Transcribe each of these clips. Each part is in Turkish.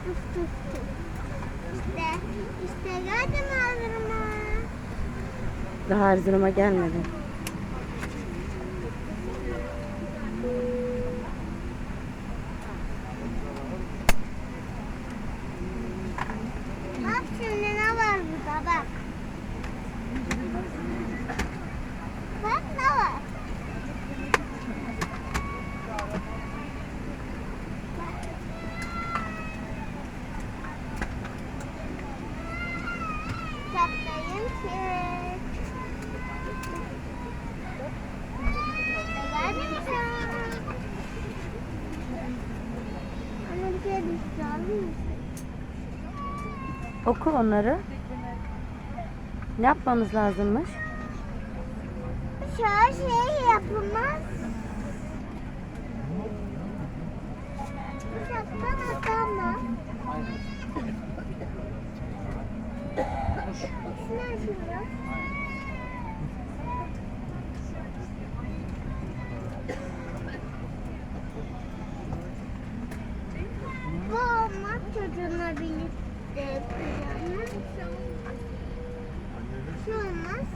İşte, işte geldim Erzurum'a. Daha Erzurum'a gelmedin. Bak şimdi ne var burada bak. Bak ne var. Çatlayın ki. Geldim sen. Anne bir şey düştü alır mısın? Oku onları. Ne yapmamız lazımmış? Şöyle şey yapılmaz. Uçaktan atlama. Şunu açıyoruz. Bu olmaz çocuğuna birlikte kullanır. Şu olmaz.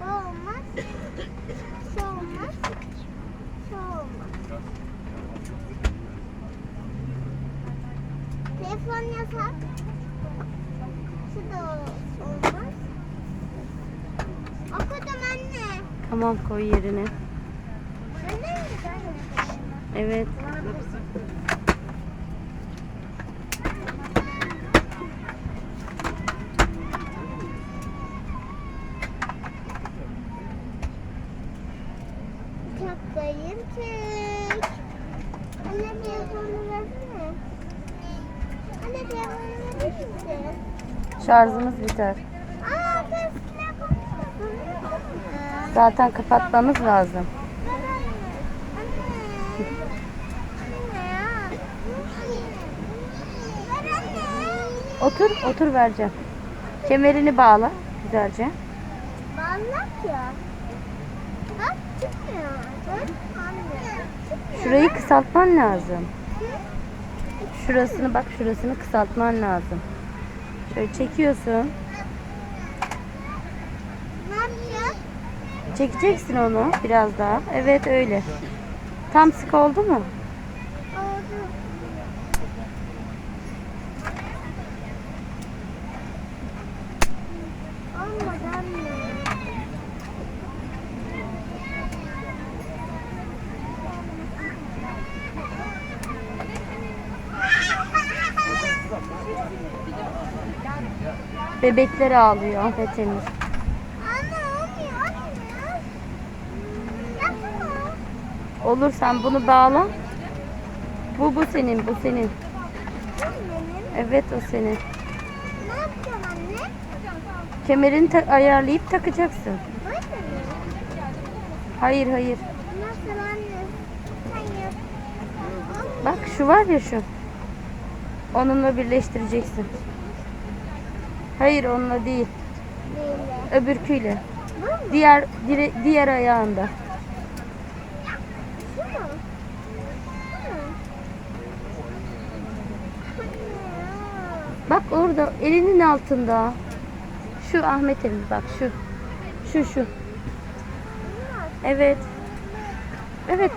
Bu olmaz. Şu olmaz. Şu olmaz. Telefon yasak. Şu da olmaz. Okudum anne. Tamam koy yerine. Anne? Evet. Çatlayın çek. Anne telefonu versene. Anne? Şarjımız biter. Zaten kapatmamız lazım. Otur, otur vereceğim. Kemerini bağla güzelce. Bağlak ya. Çıkmıyor. Şurayı kısaltman lazım. Şurasını bak şurasını kısaltman lazım. Şöyle çekiyorsun. Çekeceksin onu biraz daha. Evet öyle. Tam sık oldu mu? Oldu. Olmadı anne. Bebekler ağlıyor Ahmet Emir. Olur sen bunu bağla. Bu bu senin, bu senin. Evet o senin. Ne yapacağım anne? Kemerini ta- ayarlayıp takacaksın. Hayır hayır. Nasıl anne? Sen yap. Bak şu var ya şu. Onunla birleştireceksin. Hayır onunla değil. Böyle. Öbürküyle. Diğer dire- diğer ayağında. Şu mu? Bu mu? Bak orada elinin altında. Şu Ahmet Emir bak şu. Şu şu. Evet. Evet.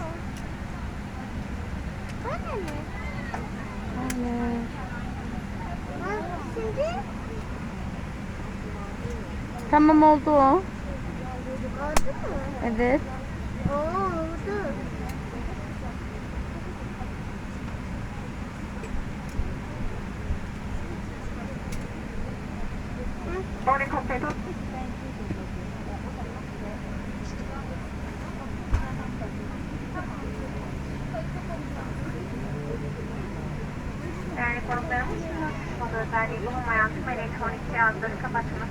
Tamam oldu o. Evet. Oo, oldu. Değerli konuklarımız, uçuş modu özelliği bulunmayan tüm elektronik cihazları kapatmak,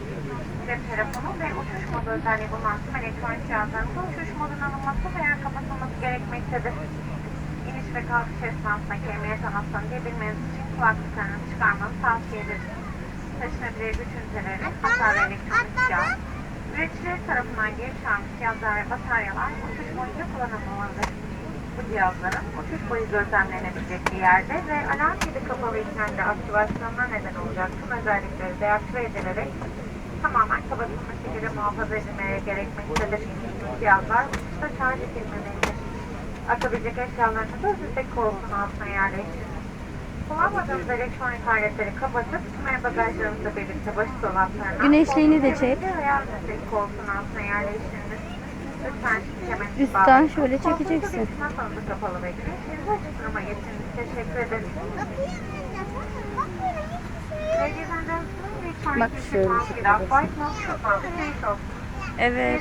cep telefonu ve uçuş modu özelliği bulunan tüm elektronik cihazlarımızın uçuş moduna alınması veya kapatılması gerekmektedir. İniş ve kalkış esnasında emniyet anahtarını diyebilmeniz için kulaklıklarınızı çıkarmanızı tavsiye ederiz. Taşınabilir güç üniteleri, hasar ve elektronik cihaz, üreticileri tarafından geri çağrılmış cihazlar ve bataryalar uçuş boyunca kullanılmamalıdır. Bu cihazların uçuş boyu gözlemlenebilecek bir yerde ve alarm gibi kapalı iken de aktivasyonuna neden olacak tüm özellikleri deaktive edilerek tamamen kapatılmış şekilde muhafaza edilmeye gerekmektedir. Bu cihazlar uçuşta şarj edilmemelidir. Akabilecek eşyalarınızı üstteki koltuğun altına yerleştirin. Kullanmadığınız elektronik aletleri kapatıp tüm bagajlarınızla birlikte başı dolaplarına Güneşliğini de çek. veya üstteki koltuğun altına yerleştiriniz. Üstten şöyle çekeceksin. Bak to şöyle please off. Evet.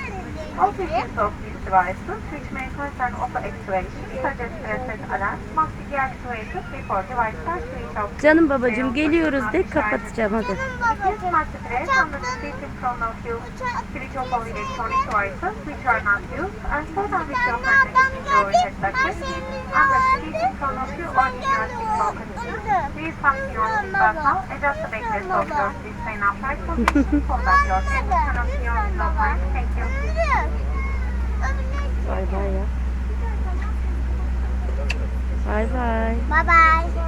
also, not use your and your and that not be to the of these devices, which may an auto activation, such as preset alarms, must be deactivated before devices are switched off. Canım babacığım geliyoruz de kapatacağım hadi. It must be placed on the in front of you. Switch off all electronic devices which are not used and on with your hand in your bucket on the in front of you or in your seat pocket. Please fasten your seatbelt now. Adjust the backrest of your seat in upright position. Hold up your seat in front of your Bay bay. Bay bay.